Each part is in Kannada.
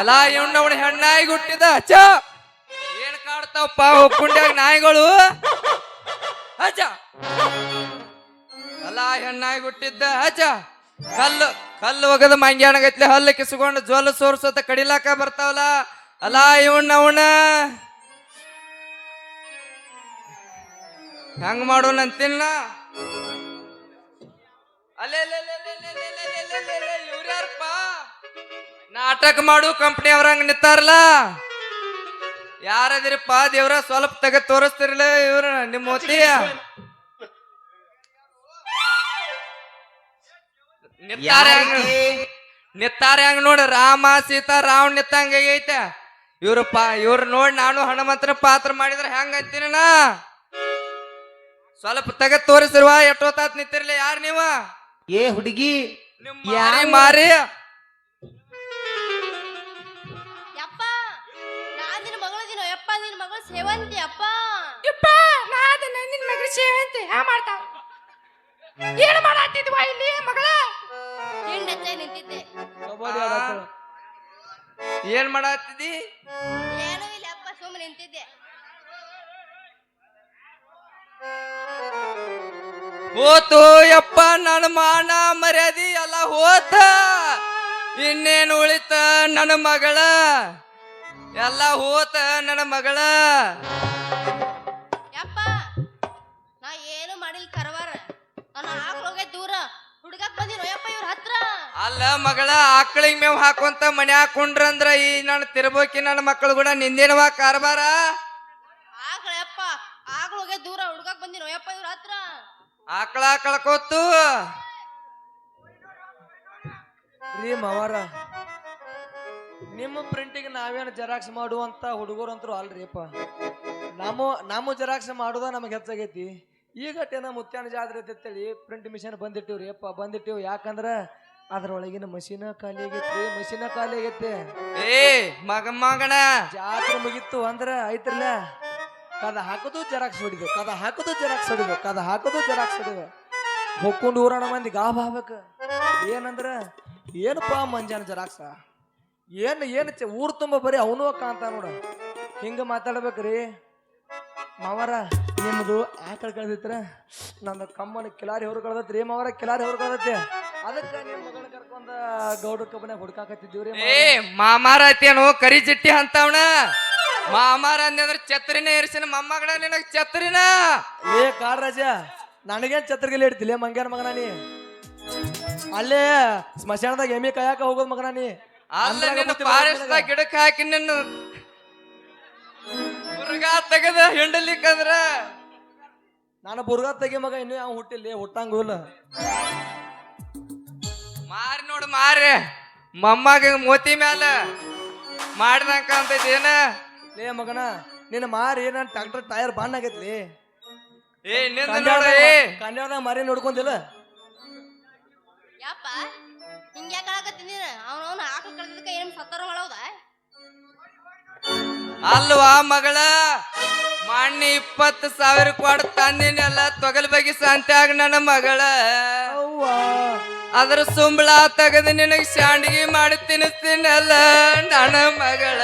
ಎಲ್ಲ ಎಣ್ಣವಣ ಹೆಣ್ಣಾಗಿ ಹುಟ್ಟಿದ ಅಚ್ಚ ಏನ್ ಕಾಡ್ತಾವಪ್ಪ ಒಕ್ಕುಂಡ್ಯಾಗ ನಾಯಿಗಳು ಅಚ್ಚ ಎಲ್ಲ ಹೆಣ್ಣಾಗಿ ಹುಟ್ಟಿದ್ದ ಅಚ್ಚ ಕಲ್ಲು ಕಲ್ಲು ಒಗದ ಮಂಗ್ಯಾಣಗೈತ್ಲಿ ಹಲ್ಲು ಕಿಸ್ಕೊಂಡು ಜೋಲು ಸೋರ್ಸೋತ ಕಡಿಲಾಕ ಬರ್ತಾವಲ್ಲ ಅಲ್ಲ ಇವಣ್ಣ ಅವನ ಹೆಂಗ್ ಮಾಡೋಣ ಅಂತಿಲ್ಲ ಅಲ್ಲೇ ಇವ್ರ್ಯಾರಪ್ಪ ನಾಟಕ ಮಾಡು ಕಂಪ್ನಿ ಅವ್ರಂಗ ನಿಂತಾರಲ್ಲ ಯಾರದಿರಪ್ಪ ದೇವ್ರ ಸ್ವಲ್ಪ ತೆಗೆದು ತೋರಿಸ್ತಿರಲ್ಲ ಇವ್ರ ನಿಮ್ಮ ಮೋತಿ ನಿತ್ತಾರೆ ಹೆಂಗ್ ನಿತ್ತಾರೆ ಹಂಗ ನೋಡ ರಾಮ ಸೀತಾ ರಾವಣ ನಿತ್ತಂಗ ಐತೆ. ಇವ್ರ ಪಾ ಇವ್ರ ನೋಡ್ ನಾನು ಹನುಮಂತನ ಪಾತ್ರ ಮಾಡಿದ್ರೆ ಹೆಂಗ ಅಂತೀನಿ ನಾ? ಸ್ವಲ್ಪ ತೆಗೆದು ತೋರಿಸಿರುವ ಎಷ್ಟೊತ್ತಾತ್ ನಿಂತಿರ್ಲಿ ಯಾರು ನೀವ? ಏ ಹುಡುಗಿ ಯಾರಿ ಮಾರಿ ಯಪ್ಪ ನಾನ್ ನಿನ್ನ ಮಗಳದಿನೋ ಯಪ್ಪ ನಿನ್ನ ಮಗಳ ಸೇವಂತಿ ಅಪ್ಪ ಯಪ್ಪ ನಾದ ನಿನ್ನ ಮಗಳ ಸೇವಂತಿ ಹಾ ಮಾಡ್ತಾವ ಏನು ಮಾಡಾತಿದ್ವಾ ಇಲ್ಲಿ ಮಗಳ? ಹಿಂಡ್ ಹಚ್ಚ ನಿಂತಿದ್ದೆ ಏನ್ ಮಾಡತ್ತಿದ್ದಿ ಏನೂ ಇಲ್ಲ ಅಪ್ಪ ಸುಮ್ಮನೆ ನಿಂತಿದ್ದೆ. ಹೋತು ಯಪ್ಪ ನನ್ನ ಮಾನ ಮರ್ಯಾದಿ ಎಲ್ಲ ಹೋತ. ಇನ್ನೇನು ಉಳಿತ ನನ್ನ ಮಗಳ? ಎಲ್ಲ ಹೋತ ನನ್ನ ಮಗಳ? ಯಪ್ಪ ನಾ ಏನು ಮಾಡಿಲ್ಲ ಕರವಾರ. ಹಾಕ್ ಹಾಕ್ಳೋಗೆ ದೂರ. ಹುಡುಗಕ್ ಬಂದಿರೋ ಯಪ್ಪ ಇವ್ರ ಹತ್ರ? ಅಲ್ಲ ಮಗಳ ಆಕಳಿಗೆ ಮೇವ್ ಹಾಕೊಂತ ಮನೆ ಹಾಕೊಂಡ್ರಂದ್ರ ಈ ನನ್ನ ತಿರ್ಬೋಕಿ ನನ್ನ ಮಕ್ಕಳು ಕೂಡ ನಿಂದೇನವಾ ಕಾರ್ಬಾರ ಆಕಳ ಯಪ್ಪ ಆಕ್ಳೋಗೆ ದೂರ ಹುಡುಗಕ್ ಬಂದಿರೋ ಯಪ್ಪ ಇವ್ರ ಹತ್ರ. ಆಕಳ ಕಳ್ಕೋತು ರೀ ಮವಾರ ನಿಮ್ಮ ಪ್ರಿಂಟಿಗೆ ನಾವೇನು ಜೆರಾಕ್ಸ್ ಮಾಡುವಂತ ಹುಡುಗರು ಅಂತೂ ಅಲ್ರಿಪ್ಪ. ನಮ್ಮ ನಮ್ಮ ಜೆರಾಕ್ಸ್ ಮಾಡೋದ ನಮಗೆ ಹೆಚ್ಚಾಗೈತಿ. ಈಗ ಟೇನ ಮುತ್ಯಾನ ಜಾತ್ರೆ ಅಂತೇಳಿ ಪ್ರಿಂಟ್ ಮಿಷನ್ ಬಂದಿಟ್ಟಿವ್ರಿ. ಅಪ್ಪ ಬಂದಿಟ್ಟಿವ್. ಯಾಕಂದ್ರ ಅದ್ರೊಳಗಿನ ಮಷೀನ ಖಾಲಿ ಆಗೈತಿ ಮಷೀನ ಖಾಲಿ ಆಗೈತಿ. ಏ ಮಗ ಮಗಣ ಜಾತ್ರೆ ಮುಗಿತ್ತು ಅಂದ್ರ ಐತ್ರಲ್ಲ. ಕದ ಹಾಕೋದು ಜೆರಾಕ್ಸ್ ಹೊಡಿದು ಕದ ಹಾಕೋದು ಜೆರಾಕ್ಸ್ ಹೊಡಿದು ಕದ ಹಾಕೋದು ಜೆರಾಕ್ಸ್ ಹೊಡಿದು ಹೊಕ್ಕೊಂಡು ಊರಣ ಮಂದಿ ಗಾಬ್ ಆಗ್ಬೇಕು. ಏನಂದ್ರ ಏನಪ್ಪ ಮಂಜಾನ ಜೆರಾಕ್ಸ? ಏನು ಏನು ಊರು ತುಂಬ ಬರೀ ಅವನು ಅಕ್ಕ ಅಂತ ನೋಡ. ಹಿಂಗೆ ಮಾತಾಡ್ಬೇಕ್ರಿ. ಮಾವರ ನಿಮ್ಮದು ಆಕಳ ಕಳ್ದಿತ್ರ? ನನ್ನ ಕಮ್ಮನ ಕಿಲಾರಿ ಹೊರ ರೀ ಮಾವರ ಕಿಲಾರಿ ಹೊರ ಕಳ್ದತ್ತೆ ಅದಕ್ಕೆ ನಿಮ್ಮ ಮಗಳ ಕರ್ಕೊಂಡ ಗೌಡ ಕಬ್ಬನ್ಯಾಗ ಹುಡ್ಕಾಕತ್ತಿದ್ದೀವ್ರಿ ಏ ಮಾಮಾರ ಐತೇನು ಕರಿ ಚಿಟ್ಟಿ ಅಂತವಣ ಮಾಮಾರ ಅಂದ್ರೆ ಛತ್ರಿನ ಇರಿಸಿನ ಮೊಮ್ಮಗಳ ನಿನಗೆ ಛತ್ರಿನ? ಏ ಕಾಡ್ ರಾಜ ನನಗೇನ್ ಛತ್ರಿಗೆಲ್ಲ ಇಡ್ತಿಲ್ಲ? ಮಂಗ್ಯಾನ ಮಗನ ನೀ. ಅಲ್ಲೇ ಸ್ಮಶಾನದಾಗ ಎಮ್ಮೆ ಕಾಯಕ ಹೋಗೋದ್ ಮಗನ ನೀ. ಅಲ್ಲ ನಿನ್ನ ಫಾರೆಸ್ಟ್. ಗಿಡಕ್ಕೆ ಹಾಕಿ ನಿನ್ನ ಮುರುಗ ತೆಗದ ಹಿಂಡಲಿಕ್ಕಂದ್ರ ನಾನು ಬುರ್ಗಾ ತೆಗಿ ಮಗ ಇನ್ನು ಯಾವ ಹುಟ್ಟಿಲ್ಲ ಹುಟ್ಟಂಗ ಇಲ್ಲ ಮಾರಿ ನೋಡು ಮಾರಿ ಮಮ್ಮಗ ಮೋತಿ ಮ್ಯಾಲ ಮಾಡ್ದಂಕ ಅಂತೈತಿ ಏನ? ಲೇ ಮಗನ ನಿನ್ನ ಮಾರಿ ನನ್ನ ಟ್ರಾಕ್ಟರ್ ಟೈರ್ ಬಾಂಡ್ ಆಗೈತ್ಲಿ. ಏ ನಿಂದ ನೋಡ ಕನ್ನಡ ಮಾರಿ ನೋಡ್ಕೊಂತಿಲ್ಲ. ಯಪ್ಪ ಹಿಂಗ್ಯಾಕ ಆಕತ್ತೀನಿ ಅವನವನ ಆಕಳ ಕಳ್ದಿದ್ದಕ್ಕೆ ಏನ್ ಸತ್ತಾರ ಮಾಡೌದ ಅಲ್ವಾ ಮಗಳ? ಮಣ್ಣಿ ಇಪ್ಪತ್ತು ಸಾವಿರ ಕೊಡ ತಂದಿನೆಲ್ಲ ತೊಗಲ್ ಬಗಿ ಸಂತ್ಯಾಗ ನನ್ನ ಮಗಳ. ಅವ್ವ. ಅದ್ರ ಸುಂಬಳ ತೆಗೆದು ನಿನಗೆ ಶಾಂಡಿಗೆ ಮಾಡಿ ತಿನ್ನಿಸ್ತೀನಲ್ಲ ನನ್ನ ಮಗಳ.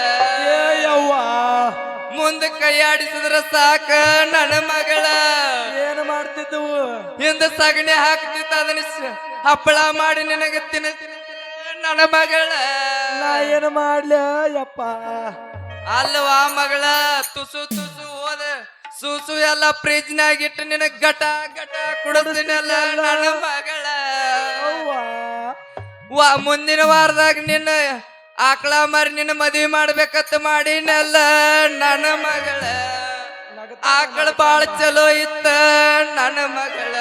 ಮುಂದೆ ಕೈ ಆಡಿಸಿದ್ರ ಸಾಕ ನನ್ನ ಮಗಳ. ಏನು ಮಾಡ್ತಿದ್ದವು? ಹಿಂದೆ ಸಗಣಿ ಹಾಕ್ತಿತ್ತ ಅದನ್ನ ಹಪ್ಪಳ ಮಾಡಿ ನಿನಗೆ ತಿನ್ನಿಸ್ತೀನಿ ನನ್ನ ಮಗಳ. ನಾ ಏನು ಮಾಡ್ಲ ಯಪ್ಪ? ಅಲ್ವಾ ಮಗಳ? ತುಸು ತುಸು ಹೋದ. ಸುಸು ಎಲ್ಲ ಫ್ರಿಜ್ನಾಗ ಇಟ್ಟು ನಿನ ಗಟ ಗಟ ಕುಡಿದಿನಲ್ಲ ನನ್ನ ಮಗಳ? ವಾ ಮುಂದಿನ ವಾರದಾಗ ನಿನ್ನ ಆಕಳ ಮಾರಿ ನಿನ್ನ ಮದ್ವಿ ಮಾಡ್ಬೇಕತ್ತ ಮಾಡಿನಲ್ಲ ನನ್ನ ಮಗಳ. ಆಕಳ ಬಾಳ ಚಲೋ ಇತ್ತ ನನ್ನ ಮಗಳ.